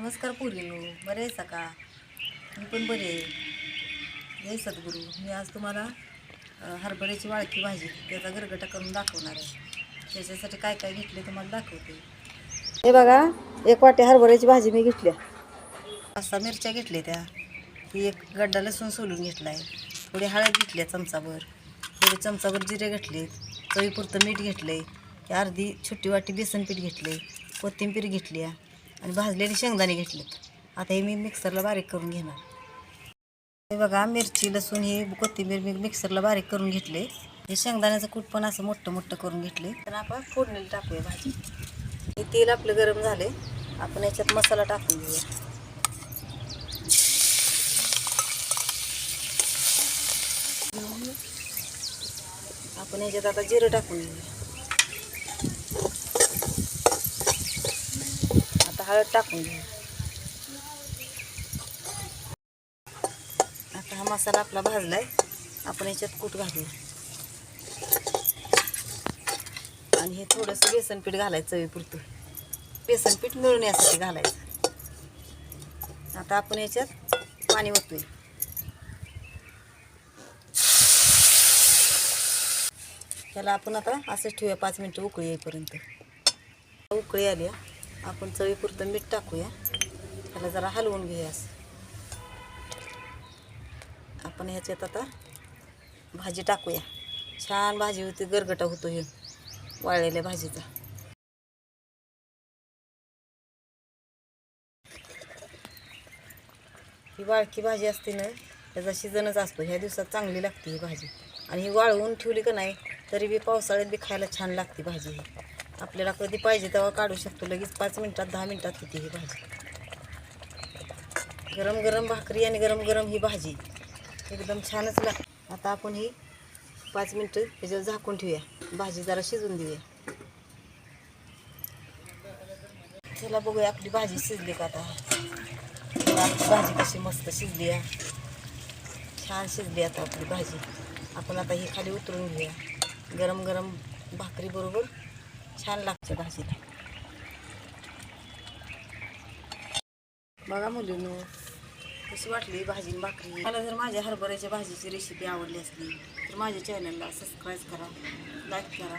नमस्कार पोरीनो बरे आहे का? मी पण बरे आहे. जय सद्गुरू. मी आज तुम्हाला हरभऱ्याची वाळकी भाजी त्याचा गरगटा करून दाखवणार आहे. त्याच्यासाठी काय काय घेतले तुम्हाला दाखवते. हे बघा एक वाटी हरभऱ्याची भाजी मी घेतल्या पाच सहा मिरच्या घेतल्या त्या. ही एक गड्डा लसूण सोलून घेतला आहे थोडी हळद घेतली आहे चमचाभर. थोडे चमचाभर जिरे घेतले चवीपुरतं मीठ घेतलं आहे अर्धी छोटी वाटी बेसन पीठ घेतले कोथिंबीर घेतली आहे. आणि भाजलेले शेंगदाणे घेतलेत. आता हे मी मिक्सरला बारीक करून घेणार. हे बघा मिरची लसूण हे कोथिंबीर मी मिक्सरला बारीक करून घेतले. हे शेंगदाण्याचं कूट पण असं मोठं मोठं करून घेतले. तर आपण फोडणीला टाकूया भाजी. हे तेल आपलं गरम झाले. आपण याच्यात मसाला टाकून घेऊया. आपण याच्यात आता जिरं टाकून घेऊया आता हळद टाकून घ्या. आता हा मसाला आपला भाजला आहे आपण याच्यात कूट घालूया. आणि हे थोडंसं बेसनपीठ घालायचं चवीपुरतं. बेसनपीठ पीठ घालायचं. आता आपण याच्यात पाणी ओतूया. त्याला आपण आता असंच ठेवूया पाच मिनटं उकळी येईपर्यंत. उकळी आली आपण चवीपुरतं मीठ टाकूया. त्याला जरा हलवून घेऊया असं. आपण ह्याच्यात आता भाजी टाकूया. छान भाजी होती गरगटा होतो हे. वाळलेल्या भाजीचा. ही वाळकी भाजी असते ना त्याचा शिजनच असतो. ह्या दिवसात चांगली लागते ही भाजी. आणि ही वाळवून ठेवली का नाही तरी बी पावसाळ्यात बी खायला छान लागते भाजी ही. आपल्याला कधी पाहिजे तेव्हा काढू शकतो. लगेच पाच मिनटात दहा मिनटात होती ही भाजी. गरम गरम भाकरी आणि गरम गरम ही भाजी. एकदम छानच लाग आता आपण ही पाच मिनटं त्याच्यावर झाकून ठेवूया. भाजी जरा शिजून देऊया. चला बघूया आपली भाजी शिजली का आता आपली भाजी कशी मस्त शिजली आहे. छान शिजली आता आपली भाजी. आपण आता ही खाली उतरून घेऊया. गरम गरम भाकरी बरोबर छान लागते भाजीला. बघा मुलीनो कशी वाटली भाजी आणि भाकरी? मला जर माझ्या हरभऱ्याच्या भाजीची रेसिपी आवडली असली तर माझ्या चॅनलला सबस्क्राईब करा लाईक करा.